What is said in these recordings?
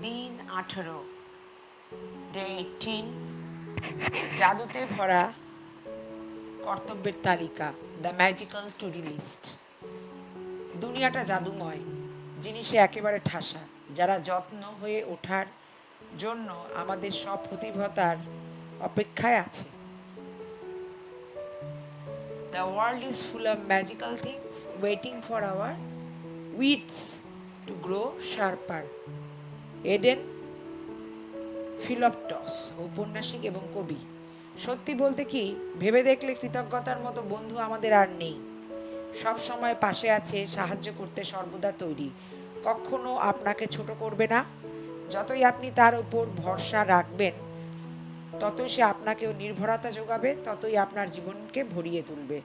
দিন আঠেরো। Day eighteen জাদুতে ভরা কর্তব্যের তালিকা the magical to do list দুনিয়াটা জাদুময়, জিনিসে একেবারে ঠাসা। যারা যত্ন হয়ে ওঠার জন্য আমাদের সব প্রতিভতার অপেক্ষায় আছে। The world is full of magical things waiting for our wits to grow sharper. Eden Phillpotts ঔপন্যাসিক এবং কবি। সত্যি বলতে কি, ভেবে দেখলে কৃতজ্ঞতার মতো বন্ধু আমাদের আর নেই। সব সময় পাশে আছে, সাহায্য করতে সর্বদা তৈরি। কখনো আপনাকে ছোট করবে না। যতই আপনি তার উপর ভরসা রাখবেন, ততই সে আপনাকেও নির্ভরতা যোগাবে, ততই আপনার জীবনকে ভরিয়ে তুলবে।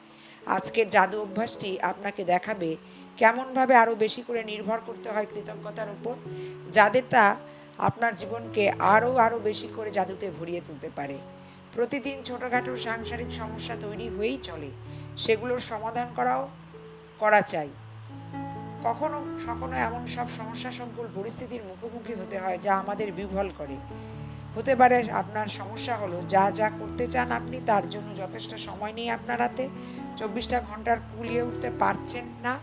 আজকের জাদু অভ্যাসটি আপনাকে দেখাবে কেমনভাবে আরও বেশি করে নির্ভর করতে হয় কৃতজ্ঞতার উপর। যাদের তা আপনার জীবনকে আরও আরও বেশি করে জাদুতে ভরিয়ে তুলতে পারে। প্রতিদিন ছোটোখাটো সাংসারিক সমস্যা তৈরি হয়েই চলে। সেগুলোর সমাধান করাও, করা চাই। কখনো কখনো এমন সব সমস্যা সংকুল পরিস্থিতির মুখোমুখি হতে হয় যা আমাদের বিভ্রল করে। হতে পারে আপনার সমস্যা হলো যা যা করতে চান আপনি তার জন্য যথেষ্ট সময় নেই আপনার হাতে। চব্বিশটা ঘণ্টার কুলিয়ে উঠতে পারছেন না।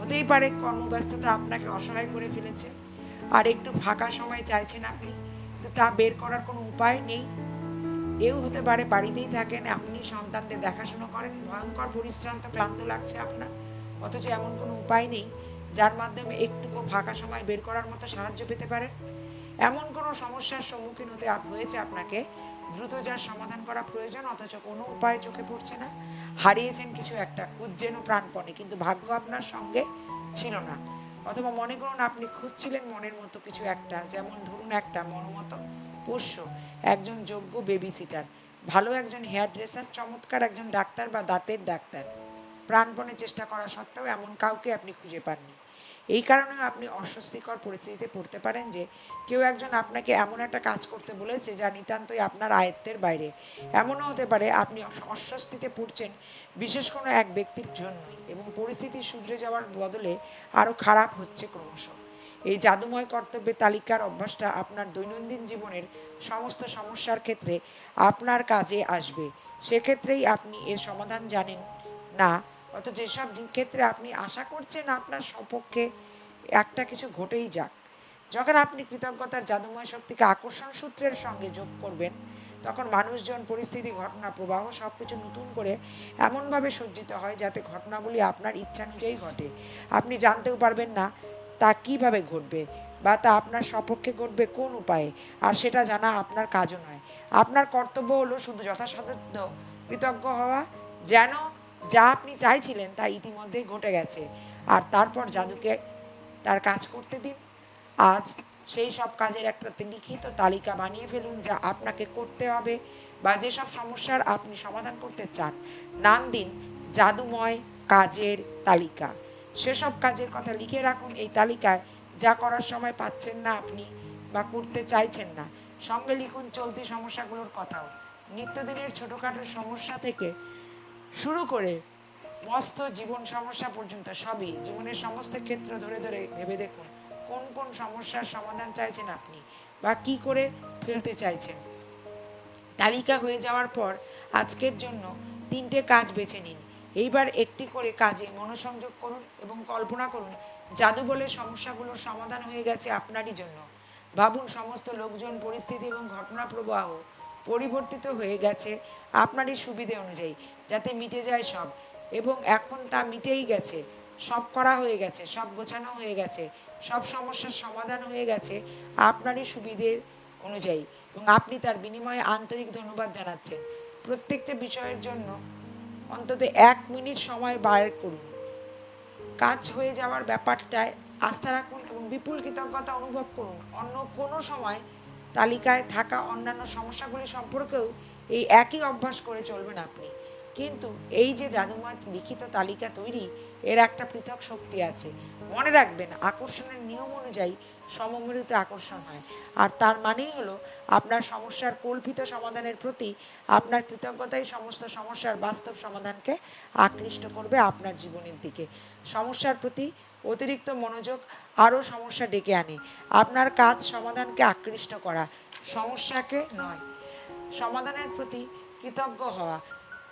হতেই পারে কর্মব্যস্ততা আপনাকে অসহায় করে ফেলেছে। আর একটু ফাঁকা সময় চাইছেন আপনি কিন্তু তা বের করার কোনো উপায় নেই। এও হতে পারে বাড়িতেই থাকেন, আপনি সন্তানদের দেখাশোনা করেন, ভয়ঙ্কর পরিশ্রান্ত, ক্লান্ত লাগছে আপনার, অথচ এমন কোনো উপায় নেই যার মাধ্যমে একটুকু ফাঁকা সময় বের করার মতো সাহায্য পেতে পারেন। এমন কোনো সমস্যার সম্মুখীন হতে হয়েছে আপনাকে? দ্রুত যার সমাধান করা প্রয়োজন, অথচ কোনো উপায় চোখে পড়ছে না। হারিয়েছেন কিছু একটা খুঁজছেনও প্রাণপণে, কিন্তু ভাগ্য আপনার সঙ্গে ছিল না। অথবা মনে করুন আপনি খুঁজছিলেন মনের মতো কিছু একটা, যেমন ধরুন একটা মনোমতো পোষ্য, একজন যোগ্য বেবি সিটার ভালো একজন হেয়ার ড্রেসার চমৎকার একজন ডাক্তার বা দাঁতের ডাক্তার। প্রাণপণে চেষ্টা করা সত্ত্বেও এমন কাউকে আপনি খুঁজে পাননি। এই কারণে আপনি অস্বস্তিকর পরিস্থিতিতে পড়তে পারেন যে কেউ একজন আপনাকে এমন একটা কাজ করতে বলেছে যা নিতান্তই আপনার আয়ত্তের বাইরে। এমনও হতে পারে আপনি অস্বস্তিতে পড়ছেন বিশেষ কোনো এক ব্যক্তির জন্যই এবং পরিস্থিতি শুধরে যাওয়ার বদলে আরও খারাপ হচ্ছে ক্রমশ। এই জাদুময় কর্তব্যের তালিকার অভ্যাসটা আপনার দৈনন্দিন জীবনের সমস্ত সমস্যার ক্ষেত্রে আপনার কাজে আসবে। সেক্ষেত্রেই আপনি এর সমাধান জানেন না অথচ যেসব ক্ষেত্রে আপনি আশা করছেন আপনার সপক্ষে একটা কিছু ঘটেই যাক। যখন আপনি কৃতজ্ঞতার জাদুময় শক্তিকে আকর্ষণ সূত্রের সঙ্গে যোগ করবেন, তখন মানুষজন, পরিস্থিতি, ঘটনা, প্রবাহ সব কিছু নতুন করে এমনভাবে সজ্জিত হয় যাতে ঘটনাগুলি আপনার ইচ্ছানুযায়ী ঘটে। আপনি জানতেও পারবেন না তা কীভাবে ঘটবে বা তা আপনার সপক্ষে ঘটবে কোন উপায়ে, আর সেটা জানা আপনার কাজও নয়। আপনার কর্তব্য হলো শুধু যথাসাধ্য কৃতজ্ঞ হওয়া, যেন যা আপনি চাইছিলেন তা ইতিমধ্যেই ঘটে গেছে। আর তারপর জাদুকে তার কাজ করতে দিন। আজ সেই সব কাজের একটা লিখিত তালিকা বানিয়ে ফেলুন যা আপনাকে করতে হবে বা যেসব সমস্যার আপনি সমাধান করতে চান। নাম দিন, জাদুময় কাজের তালিকা। সেসব কাজের কথা লিখে রাখুন এই তালিকায়, যা করার সময় পাচ্ছেন না আপনি বা করতে চাইছেন না। সঙ্গে লিখুন চলতি সমস্যাগুলোর কথাও। নিত্যদিনের ছোটোখাটো সমস্যা থেকে শুরু করে মস্ত জীবন সমস্যা পর্যন্ত সবই। জীবনের সমস্ত ক্ষেত্র ধরে ধরে ভেবে দেখুন, কোন কোন সমস্যার সমাধান চাইছেন আপনি বা কি করে ফেলতে চাইছেন। তালিকা হয়ে যাওয়ার পর আজকের জন্য তিনটে কাজ বেছে নিন। এইবার একটি করে কাজে মনোসংযোগ করুন এবং কল্পনা করুন, জাদু বলে সমস্যাগুলোর সমাধান হয়ে গেছে আপনারই জন্য। ভাবুন সমস্ত লোকজন, পরিস্থিতি এবং ঘটনা প্রবাহ পরিবর্তিত হয়ে গেছে আপনারই সুবিধে অনুযায়ী, যাতে মিটে যায় সব। এবং এখন তা মিটেই গেছে। সব করা হয়ে গেছে, সব গোছানো হয়ে গেছে, সব সমস্যার সমাধান হয়ে গেছে আপনারই সুবিধের অনুযায়ী। এবং আপনি তার বিনিময়ে আন্তরিক ধন্যবাদ জানাচ্ছেন। প্রত্যেকটা বিষয়ের জন্য অন্তত এক মিনিট সময় বার করুন। কাজ হয়ে যাওয়ার ব্যাপারটায় আস্থা রাখুন এবং বিপুল কৃতজ্ঞতা অনুভব করুন। অন্য কোনো সময় তালিকায় থাকা অন্যান্য সমস্যাগুলি সম্পর্কেও এই একই অভ্যাস করে চলবেন আপনি। কিন্তু এই যে জাদুময় লিখিত তালিকা তৈরি, এর একটা পৃথক শক্তি আছে। মনে রাখবেন, আকর্ষণের নিয়ম অনুযায়ী সমমৃত আকর্ষণ হয়। আর তার মানেই হলো, আপনার সমস্যার কল্পিত সমাধানের প্রতি আপনার কৃতজ্ঞতাই সমস্ত সমস্যার বাস্তব সমাধানকে আকৃষ্ট করবে আপনার জীবনের দিকে। সমস্যার প্রতি অতিরিক্ত মনোযোগ, আরও সমস্যা ডেকে আনে। আপনার কাজ সমাধানকে আকৃষ্ট করা। সমস্যাকে নয়, সমাধানের প্রতি কৃতজ্ঞ হওয়া।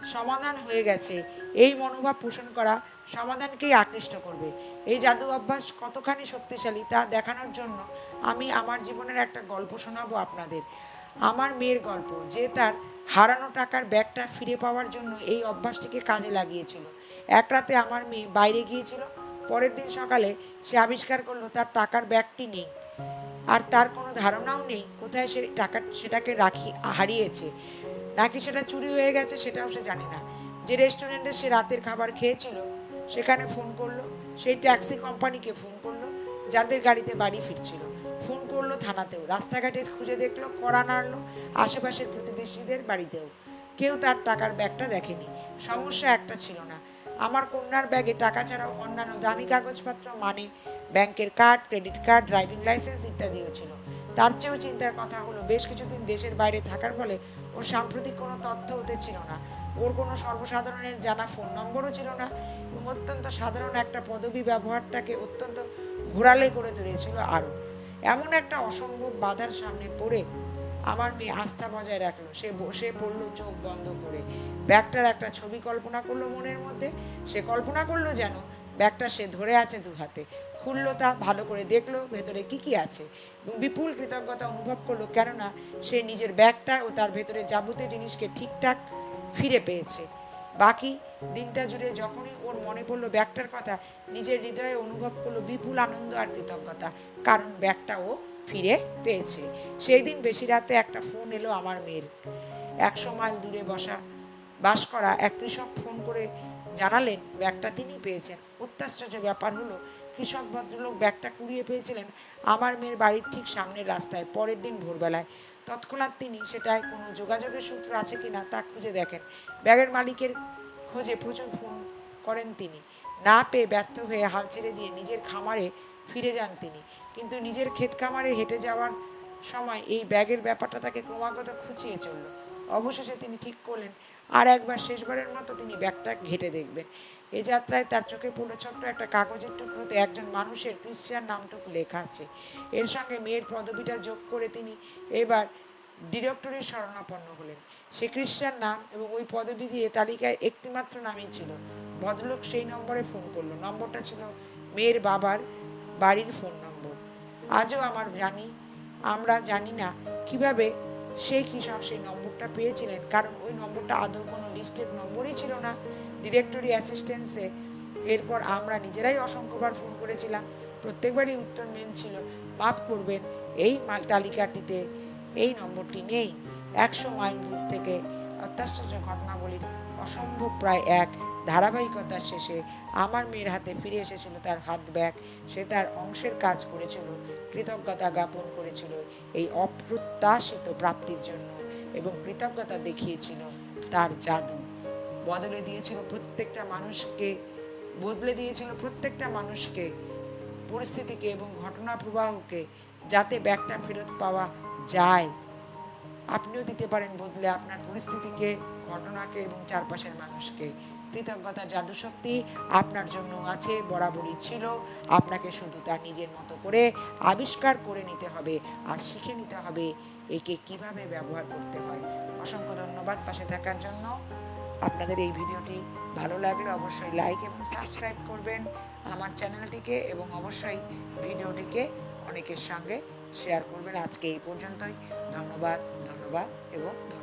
সমাধান হয়ে গেছে। এই মনোভাব পোষণ করা সমাধানকেই আকৃষ্ট করবে। এই জাদু অভ্যাস কতখানি শক্তিশালী তা দেখানোর জন্য আমি আমার জীবনের একটা গল্প শোনাবো আপনাদের। আমার মেয়ের গল্প, যে তার হারানো টাকার ব্যাগটা ফিরে পাওয়ার জন্য এই অভ্যাসটিকে কাজে লাগিয়েছিল। এক রাতে আমার মেয়ে বাইরে গিয়েছিল। পরের দিন সকালে সে আবিষ্কার করল তার টাকার ব্যাগটি নেই। আর তার কোনো ধারণাও নেই কোথায় সে টাকা সেটাকে রাখি, হারিয়েছে। নাকি সেটা চুরি হয়ে গেছে সেটাও সে জানে না। যে রেস্টুরেন্টে সে রাতের খাবার খেয়েছিল, সেখানে ফোন করল। সেই ট্যাক্সি কোম্পানিকে ফোন করল, যাদের গাড়িতে বাড়ি ফিরছিল। ফোন করল থানাতেও। রাস্তাঘাটে খুঁজে দেখল, কড়া নাড়লো আশেপাশের প্রতিবেশীদের বাড়িতেও। কেউ তার টাকার ব্যাগটা দেখেনি। সমস্যা একটা ছিল না। আমার কন্যার ব্যাগে টাকা ছাড়াও অন্যান্য দামি কাগজপত্র মানে ব্যাংকের card credit card driving licence ইত্যাদিও ছিল। তার চেয়েও চিন্তার কথা হলো, বেশ কিছুদিন দেশের বাইরে থাকার ফলে ওর সাম্প্রতিক কোনো তথ্য হতে ছিল না। ওর কোনো সর্বসাধারণের জানা ফোন নম্বরও ছিল না। এবং অত্যন্ত সাধারণ একটা পদবি ব্যবহারটাকে অত্যন্ত ঘোরালে করে তুলেছিল আরও। এমন একটা অসম্ভব বাধার সামনে পড়ে আমার মেয়ে আস্থা বজায় রাখল। সে বসে পড়ল চোখ বন্ধ করে। ব্যাগটার একটা ছবি কল্পনা করল মনের মধ্যে। সে কল্পনা করল যেন ব্যাগটা সে ধরে আছে দু হাতে। খুললো তা, ভালো করে দেখল ভেতরে কি কি আছে। এবং বিপুল কৃতজ্ঞতা অনুভব করল, কেননা সে নিজের ব্যাগটা ও তার ভেতরে যাবতীয় জিনিসকে ঠিকঠাক ফিরে পেয়েছে। বাকি দিনটা জুড়ে যখনই ওর মনে পড়ল ব্যাগটার কথা, নিজের হৃদয়ে অনুভব করল বিপুল আনন্দ আর কৃতজ্ঞতা। কারণ ব্যাগটা ও ফিরে পেয়েছে। সেই দিন বেশি রাতে একটা ফোন এলো আমার মেয়ের। একশো মাইল দূরে বসা বাস করা এক কৃষক ফোন করে জানালেন, ব্যাগটা তিনি পেয়েছেন। অত্যাশ্চর্য ব্যাপার হলো, কৃষক ভদ্রলোক ব্যাগটা কুড়িয়ে পেয়েছিলেন আমার মেয়ের বাড়ির ঠিক সামনের রাস্তায়, পরের দিন ভোরবেলায়। তৎক্ষণাৎ তিনি, সেটায় কোনো যোগাযোগের সূত্র আছে কি না তা খুঁজে দেখেন। ব্যাগের মালিকের খোঁজে প্রচুর ফোন করেন তিনি। না পেয়ে ব্যর্থ হয়ে হাল ছেড়ে দিয়ে নিজের খামারে ফিরে যান তিনি। কিন্তু নিজের ক্ষেত খামারে হেঁটে যাওয়ার সময় এই ব্যাগের ব্যাপারটা তাকে ক্রমাগত খুঁচিয়ে চলল। অবশেষে তিনি ঠিক করলেন, আর একবার শেষবারের মতো তিনি ব্যাগটা ঘেটে দেখবেন। এ যাত্রায় তার চোখে পড়ল ছোট্ট একটা কাগজের টুকরোতে একজন মানুষের ক্রিশ্চিয়ান নামটুকু লেখা আছে। এর সঙ্গে মেয়ের পদবিটা যোগ করে তিনি এবার ডিরেক্টরির শরণাপন্ন হলেন। সে খ্রিস্টান নাম এবং ওই পদবি দিয়ে তালিকায় একটিমাত্র নামই ছিল। ভদ্রলোক সেই নম্বরে ফোন করল। নম্বরটা ছিল মেয়ের বাবার বাড়ির ফোন নম্বর। আজও আমার জানি, আমরা জানি না কীভাবে সেই কৃষক সেই নম্বরটা পেয়েছিলেন, কারণ ওই নম্বরটা আদৌ কোনো লিস্টেড নম্বরই ছিল না। ডিরেক্টরি অ্যাসিস্ট্যান্সে এরপর আমরা নিজেরাই অসংখ্যবার ফোন করেছিলাম, প্রত্যেকবারই উত্তর মেন ছিল, মাফ করবেন, এই তালিকাটিতে এই নম্বরটি নেই। একশো মাইল দূর থেকে অত্যাশ্চর্য ঘটনাবলীর অসম্ভব প্রায় এক ধারাবাহিকতার শেষে আমার মেয়ের হাতে ফিরে এসেছিল তার হাত ব্যাগ। সে তার অংশের কাজ করেছিল, কৃতজ্ঞতা জ্ঞাপন করেছিল এই অপ্রত্যাশিত প্রাপ্তির জন্য এবং কৃতজ্ঞতা দেখিয়েছিল তার জাদু। বদলে দিয়েছিল প্রত্যেকটা মানুষকে, বদলে দিয়েছিল প্রত্যেকটা মানুষকে, পরিস্থিতিকে এবং ঘটনা প্রবাহকে যাতে ব্যাগটা ফেরত পাওয়া যায়। আপনিও দিতে পারেন বদলে আপনার পরিস্থিতিকে, ঘটনাকে এবং চারপাশের মানুষকে। কৃতজ্ঞতার জাদুশক্তি আপনার জন্য আছে, বরাবরই ছিল। আপনাকে শুধু তার নিজের মতো করে আবিষ্কার করে নিতে হবে আর শিখে নিতে হবে একে কীভাবে ব্যবহার করতে হয়। অসংখ্য ধন্যবাদ পাশে থাকার জন্য। আপনাদের এই ভিডিওটি ভালো লাগলে অবশ্যই লাইক এবং সাবস্ক্রাইব করবেন আমার চ্যানেলটিকে এবং অবশ্যই ভিডিওটিকে অনেকের সঙ্গে শেয়ার করবেন। আজকে এই পর্যন্তই। ধন্যবাদ ধন্যবাদ এবং ধন্যবাদ।